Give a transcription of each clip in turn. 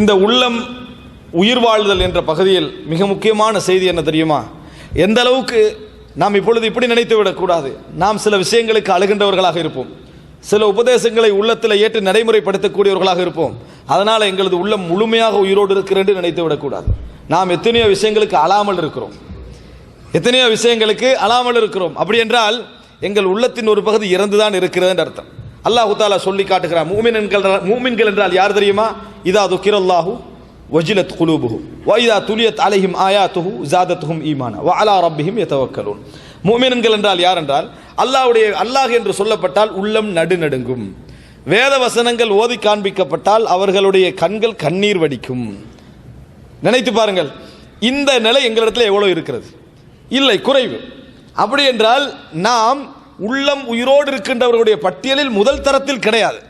இந்த உள்ளம் உயிர் வாழ்தல் என்ற பகுதியில் மிக முக்கியமான செய்தி என்ன தெரியுமா? எந்த அளவுக்கு நாம் இப்பொழுது இப்படி நினைத்து விடக்கூடாது. நாம் சில விஷயங்களுக்கு அழுகின்றவர்களாக இருப்போம். சில உபதேசங்களை உள்ளத்தில் ஏற்று நடைமுறைப்படுத்தக்கூடியவர்களாக இருப்போம். அதனால் எங்களது உள்ளம் முழுமையாக உயிரோடு இருக்கிறேன் என்று நினைத்து விடக்கூடாது. நாம் எத்தனையோ விஷயங்களுக்கு அழாமல் இருக்கிறோம். எத்தனையோ விஷயங்களுக்கு அழாமல் இருக்கிறோம். அப்படி என்றால் எங்கள் உள்ளத்தின் ஒரு பகுதி இறந்துதான் இருக்கிறதுன்னு அர்த்தம். அல்லாஹு தாலா சொல்லி காட்டுகிறான் மூமின்கள் மூமின்கள் என்றால் யார் தெரியுமா? இதா துக்கிரல்லாஹு வஜிலத் குலூபுஹு. வைதா துலியத் அலைஹிம் ஆயாத்துஹு ஜாதத்துஹும் ஈமானா. வ அலா ரப்பிஹிம் யதவக்கலூன். மூமின்கள் என்றால் யார் என்றால்? அல்லாஹ்வுடைய அல்லாஹ் என்று சொல்லப்பட்டால் உள்ளம் நடுநடுங்கும். வேத வசனங்கள் ஓதி காண்பிக்கப்பட்டால் அவர்களுடைய கண்கள் கண்ணீர் வடிக்கும். நினைத்து பாருங்கள் இந்த நிலை எங்களிடத்தில் எவ்வளோ இருக்கிறது? இல்லை குறைவு. அப்படி என்றால் நாம் உள்ளம் உயிரோடு இருக்கின்றவர்களுடைய பட்டியலில் முதல் தரத்தில் கிடையாது.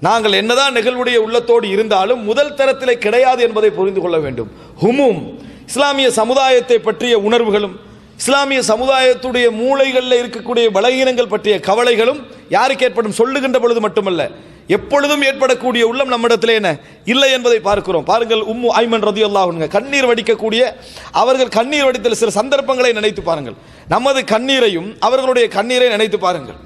நாங்கள் என்னதான் நிகழ்வுடைய உள்ளத்தோடு இருந்தாலும் முதல் தரத்திலே கிடையாது என்பதை புரிந்து கொள்ள வேண்டும். ஹுமும் இஸ்லாமிய சமுதாயத்தை பற்றிய உணர்வுகளும் இஸ்லாமிய சமுதாயத்துடைய மூளைகளில் இருக்கக்கூடிய பலகீனங்கள் பற்றிய கவலைகளும் யாருக்கு ஏற்படும் சொல்லுகின்ற பொழுது மட்டுமல்ல எப்பொழுதும் ஏற்படக்கூடிய உள்ளம் நம்மிடத்தில் என்ன? இல்லை என்பதை பார்க்கிறோம். பாருங்கள் உம்மு ஐமன் ரதி அல்லாஹுங்க கண்ணீர் வடிக்கக்கூடிய அவர்கள் கண்ணீர் வடித்தல் சில சந்தர்ப்பங்களை நினைத்து பாருங்கள். நமது கண்ணீரையும் அவர்களுடைய கண்ணீரை நினைத்து பாருங்கள்.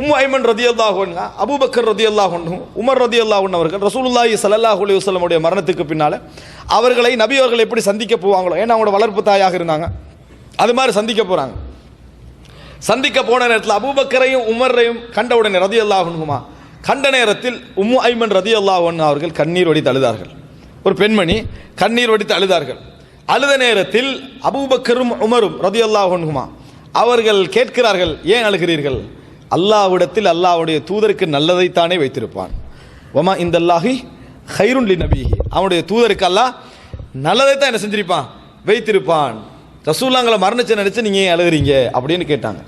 உம்மு ஐமன் ரதி அல்லாஹுங்க அபுபக்கர் ரதி அல்லாஹுன்னு உமர் ரதி அல்லாஹுன் அவர்கள் ரசூலுல்லாஹி சல்லாஹ் அலி வஸ்லமுடைய மரணத்துக்கு பின்னால் அவர்களை நபி அவர்கள் எப்படி சந்திக்க போவாங்களோ ஏன்னா அவங்களோட வளர்ப்பு தாயாக இருந்தாங்க. அது மாதிரி சந்திக்க போகிறாங்க சந்திக்க போன நேரத்தில் அபூபக்கரையும் உமரையும் கண்ட உடனே ரதி அல்லாஹனுமா கண்ட நேரத்தில் உம்மு ஐமன் ரதி அல்லாஹன் அவர்கள் கண்ணீர் வடித்து அழுதார்கள். ஒரு பெண்மணி கண்ணீர் வடித்து அழுதார்கள். அழுத நேரத்தில் அபூபக்கரும் உமரும் ரதி அல்லாஹுமா அவர்கள் கேட்கிறார்கள் ஏன் அழுகிறீர்கள்? அல்லாவிடத்தில் அல்லாவுடைய தூதருக்கு நல்லதைத்தானே வைத்திருப்பான். ஒமா இந்த அல்லாஹி ஹைருன்லி நபிஹி அவனுடைய தூதருக்கு அல்லாஹ் நல்லதைத்தான் என்ன செஞ்சிருப்பான்? வைத்திருப்பான். ரசூல்லாங்களை மரணிச்சு நினைச்சு நீங்க ஏன் அழுகிறீங்க? அப்படின்னு கேட்டாங்க.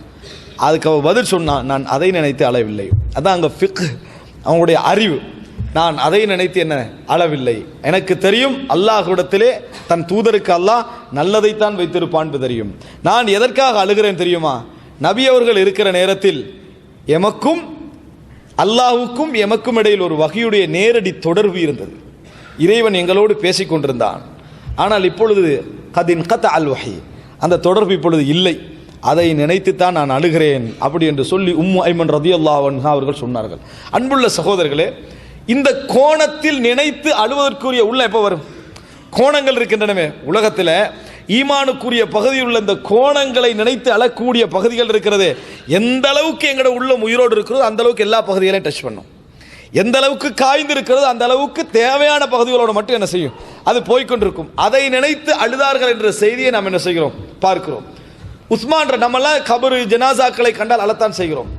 அதுக்கு அவள் பதில் சொன்னான் நான் அதை நினைத்து அளவில்லை அதான் அங்கே ஃபிக் அவங்களுடைய அறிவு. நான் அதை நினைத்து என்ன? அளவில்லை எனக்கு தெரியும் அல்லாஹ்விடத்திலே தன் தூதருக்கு அல்லாஹ் நல்லதைத்தான் வைத்திருப்பான்பு தெரியும். நான் எதற்காக அழுகிறேன் தெரியுமா? நபி அவர்கள் இருக்கிற நேரத்தில் எமக்கும் அல்லாஹுக்கும் எமக்கும் இடையில் ஒரு வகையுடைய நேரடி தொடர்பு இருந்தது. இறைவன் எங்களோடு பேசிக்கொண்டிருந்தான். ஆனால் இப்பொழுது கதின் கத் அல் வகை அந்த தொடர்பு இப்பொழுது இல்லை. அதை நினைத்துத்தான் நான் அழுகிறேன் அப்படி என்று சொல்லி உம்மு ஐமன் ரதி அவர்கள் சொன்னார்கள். அன்புள்ள சகோதரர்களே இந்த கோணத்தில் நினைத்து அழுவதற்குரிய உள்ள எப்போ வரும்? கோணங்கள் இருக்கின்றனவே. உலகத்தில் ஈமானுக்குரிய பகுதியில் உள்ள இந்த கோணங்களை நினைத்து அழக்கூடிய பகுதிகள் இருக்கிறது. எந்த அளவுக்கு எங்களோட உள்ள உயிரோடு இருக்கிறதோ அந்த அளவுக்கு எல்லா பகுதிகளையும் டச் பண்ணும். எந்த அளவுக்கு காய்ந்து இருக்கிறதோ அந்த அளவுக்கு தேவையான பகுதிகளோட மட்டும் என்ன செய்யும்? அது போய்க்கொண்டிருக்கும். அதை நினைத்து அழுதார்கள் என்ற செய்தியை நாம் என்ன செய்கிறோம்? பார்க்கிறோம். உஸ்மான் நம்மளாம் கபரு ஜனாசாக்களை கண்டால் அழத்தான் செய்கிறோம்.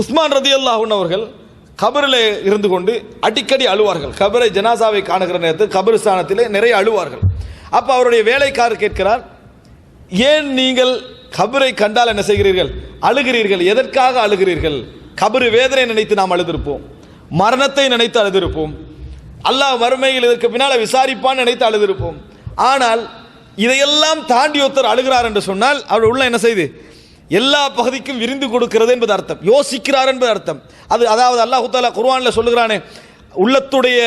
உஸ்மான் ரதி அல்லாஹூன் அவர்கள் கபரில் இருந்து கொண்டு அடிக்கடி அழுவார்கள். கபரை ஜனாசாவை காணுகிற நேரத்தில் கபரிஸ்தானத்திலே நிறைய அழுவார்கள். அப்போ அவருடைய வேலைக்காரர் கேட்கிறார் ஏன் நீங்கள் கபரை கண்டால் என்ன செய்கிறீர்கள்? அழுகிறீர்கள். எதற்காக அழுகிறீர்கள்? கபரு வேதனை நினைத்து நாம் அழுதிருப்போம். மரணத்தை நினைத்து அழுதிருப்போம். அல்லாஹ் வறுமையில் இதற்கு பின்னால் விசாரிப்பான்னு நினைத்து அழுதிருப்போம். ஆனால் இதையெல்லாம் தாண்டி ஒருத்தர் அழுகிறார் என்று சொன்னால் அவர் உள்ள என்ன செய்து? எல்லா பகுதிக்கும் விரிந்து கொடுக்கிறது என்பது அர்த்தம். யோசிக்கிறார் என்பது அர்த்தம். அது அதாவது அல்லாஹு தாலா குர்வானில் சொல்லுகிறானே உள்ளத்துடைய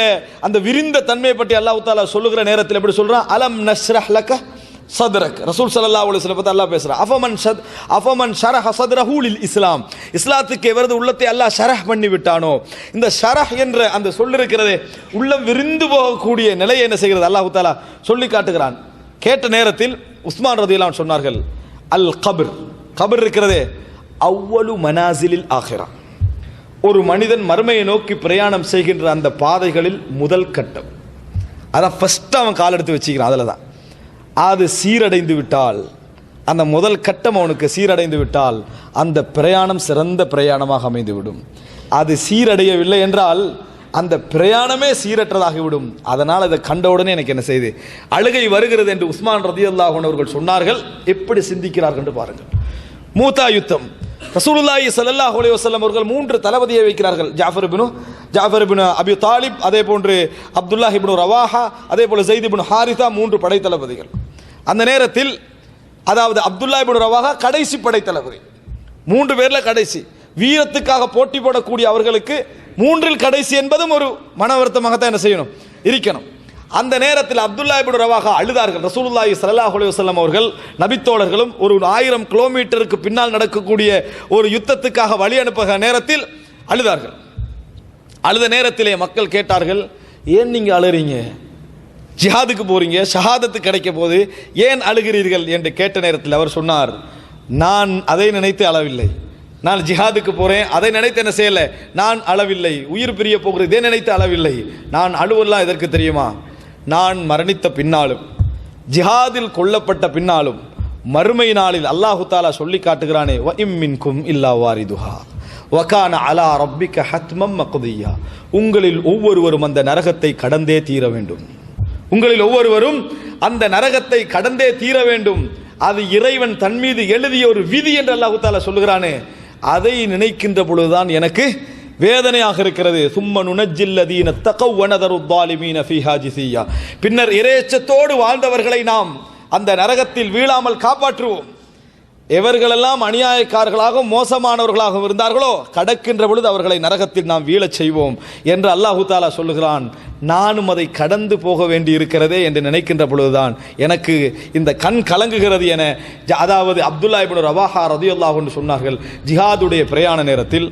அந்த விரிந்த தன்மையை பற்றி அல்லாஹு தாலா சொல்லுகிற நேரத்தில் எப்படி சொல்கிறான் அலம் நஸ்ரஹ் லக சதுரக். ரசூல் சல்லா அலி சில பத்தி அல்லாஹ் பேசுகிறான் அஃபமன் சத் அஃபமன் ஷரஹ சதுரஹு இஸ்லாம் இஸ்லாத்துக்கு எவரது உள்ளத்தை அல்லாஹ் ஷரஹ் பண்ணி விட்டானோ? இந்த ஷரஹ் என்ற அந்த சொல்லிருக்கிறதே உள்ளம் விரிந்து போகக்கூடிய நிலையை என்ன செய்கிறது? அல்லாஹு தாலா சொல்லி காட்டுகிறான். கேட்ட நேரத்தில் உஸ்மான் ரதியெல்லாம் சொன்னார்கள் அல் கபிர். கபிர் இருக்கிறதே அவ்வளு மனாசிலில் ஆகிறா ஒரு மனிதன் மறுமையை நோக்கி பிரயாணம் செய்கின்ற அந்த பாதைகளில் முதல் கட்டம். அதான் ஃபஸ்ட்டு அவன் கால் எடுத்து வச்சுக்கிறான் அதில் தான் அது சீரடைந்து விட்டால் அந்த முதல் கட்டம் அவனுக்கு சீரடைந்து விட்டால் அந்த பிரயாணம் சிறந்த பிரயாணமாக அமைந்துவிடும். அது சீரடையவில்லை என்றால் அந்த பிரயாணமே சீரற்றதாகிவிடும். அதனால் அதை கண்ட உடனே எனக்கு என்ன செய்து அழுகை வருகிறது என்று உஸ்மான் ரதி அவர்கள் சொன்னார்கள். எப்படி சிந்திக்கிறார்கள் என்று பாருங்கள். மூத்தா யுத்தம். ரசூலுல்லாஹி ஸல்லல்லாஹு அலைஹி வஸல்லம் அவர்கள் மூன்று தளபதியை வைக்கிறார்கள். ஜாஃபர் இப்னு ஜாஃபர் இப்னு அபி தாலிப் அதே போன்று அப்துல்லாஹ் இப்னு ரவாஹா அதே போல ஜெயித் இப்னு ஹாரிதா மூன்று படை தளபதிகள். அந்த நேரத்தில் அதாவது அப்துல்லா இப்னு ரவாஹா கடைசி படை தளபதி. மூன்று பேர்ல கடைசி. வீரத்துக்காக போட்டி போடக்கூடிய அவர்களுக்கு மூன்றில் கடைசி என்பதும் ஒரு மன வருத்தமாகத்தான் என்ன செய்யணும்? இருக்கணும். அந்த நேரத்தில் அப்துல்லா இபின் ரவாக அழுதார்கள். ரசூலுல்லாஹி சல்லாஹ் அலுவலம் அவர்கள் நபித்தோழர்களும் ஒரு ஆயிரம் கிலோமீட்டருக்கு பின்னால் நடக்கக்கூடிய ஒரு யுத்தத்துக்காக வழி அனுப்புகிற நேரத்தில் அழுதார்கள். அழுத நேரத்திலே மக்கள் கேட்டார்கள் ஏன் நீங்கள் அழுறீங்க? ஜிஹாதுக்கு போகிறீங்க ஷஹாதத்து கிடைக்க போது ஏன் அழுகிறீர்கள்? என்று கேட்ட நேரத்தில் அவர் சொன்னார் நான் அதை நினைத்து அளவில்லை நான் ஜிஹாதுக்கு போறேன். அதை நினைத்து என்ன செய்யலை? நான் அளவில்லை. உயிர் பிரிய போகிறது. இதை நினைத்து அளவில்லை. நான் அழுவெல்லாம் எதற்கு தெரியுமா? நான் மரணித்த பின்னாலும் ஜிஹாதில் கொல்லப்பட்ட பின்னாலும் மறுமை நாளில் அல்லாஹு தாலா சொல்லி காட்டுகிறானே வ இம்மின்கும் இல்லா வாரிதுஹா. வகான அலா ரப்பிக்க ஹத்மம் மக்தியா. உங்களில் ஒவ்வொருவரும் அந்த நரகத்தை கடந்தே தீர வேண்டும். உங்களில் ஒவ்வொருவரும் அந்த நரகத்தை கடந்தே தீர வேண்டும். அது இறைவன் தன் மீது எழுதிய ஒரு விதி என்று அல்லாஹு தாலா சொல்லுகிறானே அதை நினைக்கின்ற பொழுதுதான் எனக்கு வேதனையாக இருக்கிறது. சும்ம நுணஜில்லதீன தகவனதரு பின்னர் இரையச்சத்தோடு வாழ்ந்தவர்களை நாம் அந்த நரகத்தில் வீழாமல் காப்பாற்றுவோம். எவர்களெல்லாம் அநியாயக்காரர்களாக மோசமானவர்களாக இருந்தார்களோ கடக்கின்ற பொழுது அவர்களை நரகத்தில் நாம் வீழச் செய்வோம் என்று அல்லாஹு தாலா சொல்லுகிறான். நானும் அதை கடந்து போக வேண்டி இருக்கிறதே என்று நினைக்கின்ற பொழுதுதான் எனக்கு இந்த கண் கலங்குகிறது என அதாவது அப்துல்லா இபின் ரவாஹா ரதியுல்லாஹ் என்று சொன்னார்கள் ஜிஹாதுடைய பிரயாண நேரத்தில்.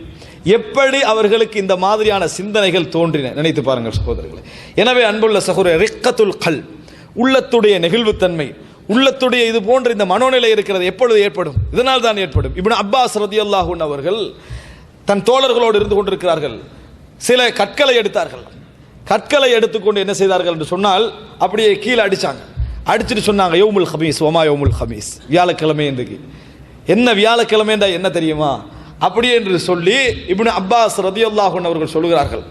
எப்படி அவர்களுக்கு இந்த மாதிரியான சிந்தனைகள் தோன்றின? நினைத்து பாருங்கள் சகோதரர்களே. எனவே அன்புள்ள சகோதரர் ரிக்கத்துல் கல் உள்ளத்துடைய நெகிழ்வுத்தன்மை உள்ளத்துடைய இது போன்ற இந்த மனோநிலை இருக்கிறது எப்பொழுது ஏற்படும்? இதனால் தான் ஏற்படும். இப்னு அப்பாஸ் ரதியல்லாஹு அவர்கள் தன் தோழர்களோடு இருந்து கொண்டிருக்கிறார்கள். சில கற்களை எடுத்தார்கள். கற்களை எடுத்துக்கொண்டு என்ன செய்தார்கள் என்று சொன்னால் அப்படியே கீழே அடித்தாங்க அடிச்சுட்டு சொன்னாங்க யோமுல் ஹமீஸ் ஒமா யோமுல் ஹமீஸ்? வியாழக்கிழமை இன்றைக்கு. என்ன வியாழக்கிழமைன்றா என்ன தெரியுமா? அப்படி என்று சொல்லி இப்னு அப்பாஸ் ரதியுல்லாஹன் அவர்கள் சொல்லுகிறார்கள்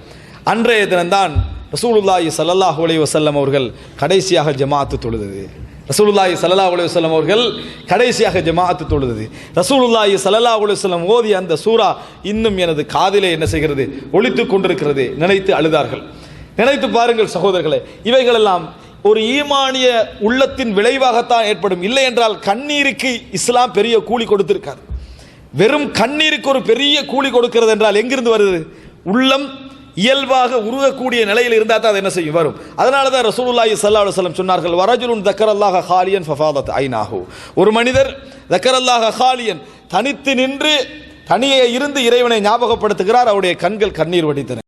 அன்றைய தினம்தான் ரசூலுல்லாஹி சல்லாஹூ அலி வசல்லம் அவர்கள் கடைசியாக ஜமாத்து தொழுதது. ரசூலுல்லாஹி சல்லா அலுவலம் அவர்கள் கடைசியாக ஜமாஅத்து தொழுது ரசூலுல்லாஹி சல்லா அலுவலம் வஸல்லம் ஓதிய அந்த சூரா இன்னும் எனது காதிலே என்ன செய்கிறது? ஒழித்து கொண்டிருக்கிறது. நினைத்து அழுதார்கள். நினைத்து பாருங்கள் சகோதரர்களே இவைகளெல்லாம் ஒரு ஈமானிய உள்ளத்தின் விளைவாகத்தான் ஏற்படும். இல்லை என்றால் கண்ணீருக்கு இஸ்லாம் பெரிய கூலி கொடுத்திருக்காது. வெறும் கண்ணீருக்கு ஒரு பெரிய கூலி கொடுக்கிறது என்றால் எங்கிருந்து வருது? உள்ளம் இயல்பாக உருகக்கூடிய நிலையில் இருந்தால் தான் அது என்ன செய்யும்? வரும். அதனால தான் ரசூலுல்லாஹி சல்லா அலைஹி சொன்னார்கள் வரஜுலுன் தக்கரல்லாஹ ஹாலியன் ஃபஃபாதத் ஐனாஹு. ஒரு மனிதர் தக்கரல்லாஹ ஹாலியன் தனித்து நின்று தனியே இருந்து இறைவனை ஞாபகப்படுத்துகிறார் அவருடைய கண்கள் கண்ணீர் வடித்தன